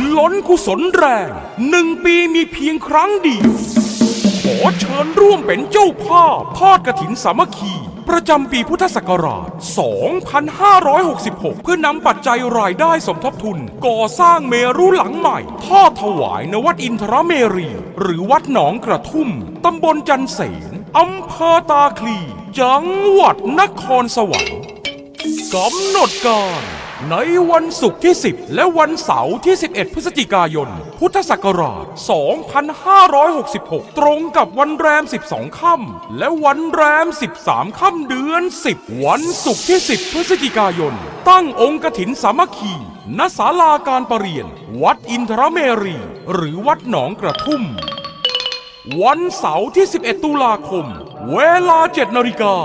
นล้นกุศลแรงหนึ่งปีมีเพียงครั้งเดียวขอเชิญร่วมเป็นเจ้าภาพทอดกระถินสามัคคี ประจำปีพุทธศักราช 2566 เพื่อนำปัจจัยรายได้สมทบทุน ก่อสร้างเมรุหลังใหม่ทอดถวายนวัดอินทรเมรี หรือวัดหนองกระทุ่ม ตำบลจันเสนอำเภอตาคลี จังหวัดนครสวรรค์ กำหนดการในวันศุกร์ที่ 10 และวันเสาร์ที่ 11 พฤศจิกายน พุทธศักราช 2566 ตรงกับวันแรม 12 ค่ำและวันแรม 13 ค่ำเดือน 10 วันศุกร์ที่ 10 พฤศจิกายน ตั้งองค์กฐินสามัคคีณศาลาการประเรียน วัดอินทรเมรี หรือวัดหนองกระทุ่ม วันเสาร์ที่ 11 ตุลาคม เวลา 7 นาฬิกา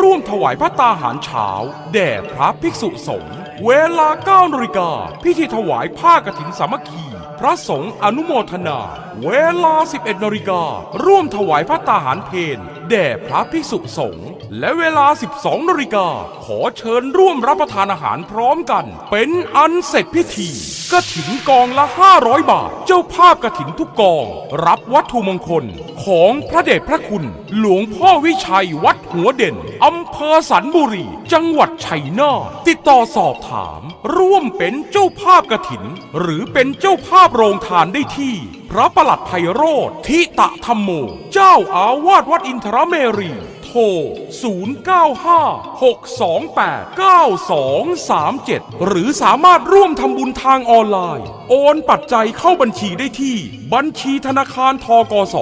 ร่วมถวายพระตาหารเช้า แด่พระภิกษุสงฆ์ เวลา 9 นาฬิกา พิธีถวายผ้ากฐินสามัคคี พระสงฆ์อนุโมทนา เวลา 11 นาฬิกา ร่วมถวายพระตาหารเพนแด่พระภิกษุสงฆ์ และเวลา 12 นาฬิกา ขอเชิญร่วมรับประทานอาหารพร้อมกัน เป็นอันเสร็จพิธีกระถินกองละ 500 บาท เจ้าภาพกระถินทุกกอง รับวัตถุมงคลของพระเดชพระคุณ หลวงพ่อวิชัยวัดหัวเด่น อำเภอสันบุรี จังหวัดชัยนาทติดต่อสอบถาม ร่วมเป็นเจ้าภาพกระถิน หรือเป็นเจ้าภาพโรงทานได้ที่ พระประหลัดไพโรธทิตะธรรมโม เจ้าอาวาสวัดอินทรเมรี ทร 0956289237 หรือสามารถร่วมทำบุญทางออนไลน์ โอนปัจจัยเข้าบัญชีได้ที่ บัญชีธนาคารทกส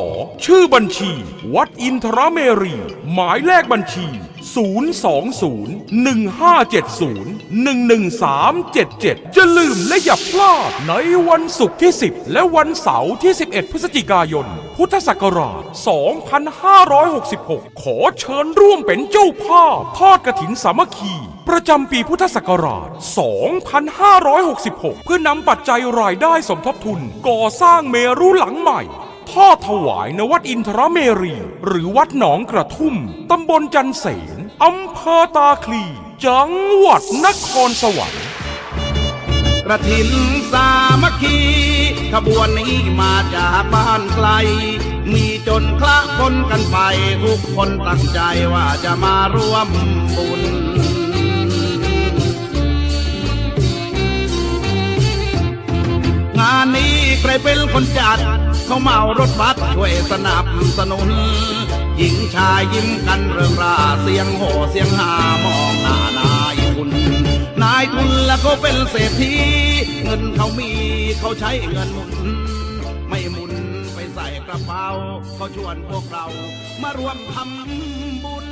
ชื่อบัญชี วัดอินทรเมรี หมายเลขบัญชี 020-1570-11377จะลืมและอย่าพลาด ในวันศุกร์ที่ 10 และวันเสาร์ที่ 11 พฤศจิกายน พุทธศักราช 2566 ขอเชิญร่วมเป็นเจ้าภาพ ทอดกระถินสามัคคี ประจำปีพุทธศักราช 2566 เพื่อนำปัจจัยรายได้สมทบทุน ก่อสร้างเมรุหลังใหม่ ทอดถวายนวัดอินทรเมรี หรือวัดหนองกระทุ่ม ตำบลจันเสนอำเภอตาคลี จังหวัดนครสวรรค์ กระถินสามัคคีขบวนนี้มาจากบ้านไกล มีจนคละคนกันไป ทุกคนตั้งใจว่าจะมาร่วมบุญงานนี้ ใครเป็นคนจัด เขาเมารถบัสช่วยสนับสนุน หญิงชายยิ้มกันเริงราเสียงโห่เสียงหามองหน้านายทุนนายทุนแล้วก็เป็นเศรษฐีเงินเขามีเขาใช้เงินหมุน ไม่หมุนไปใส่กระเป๋าเขาชวนพวกเรา มาร่วมทำบุญ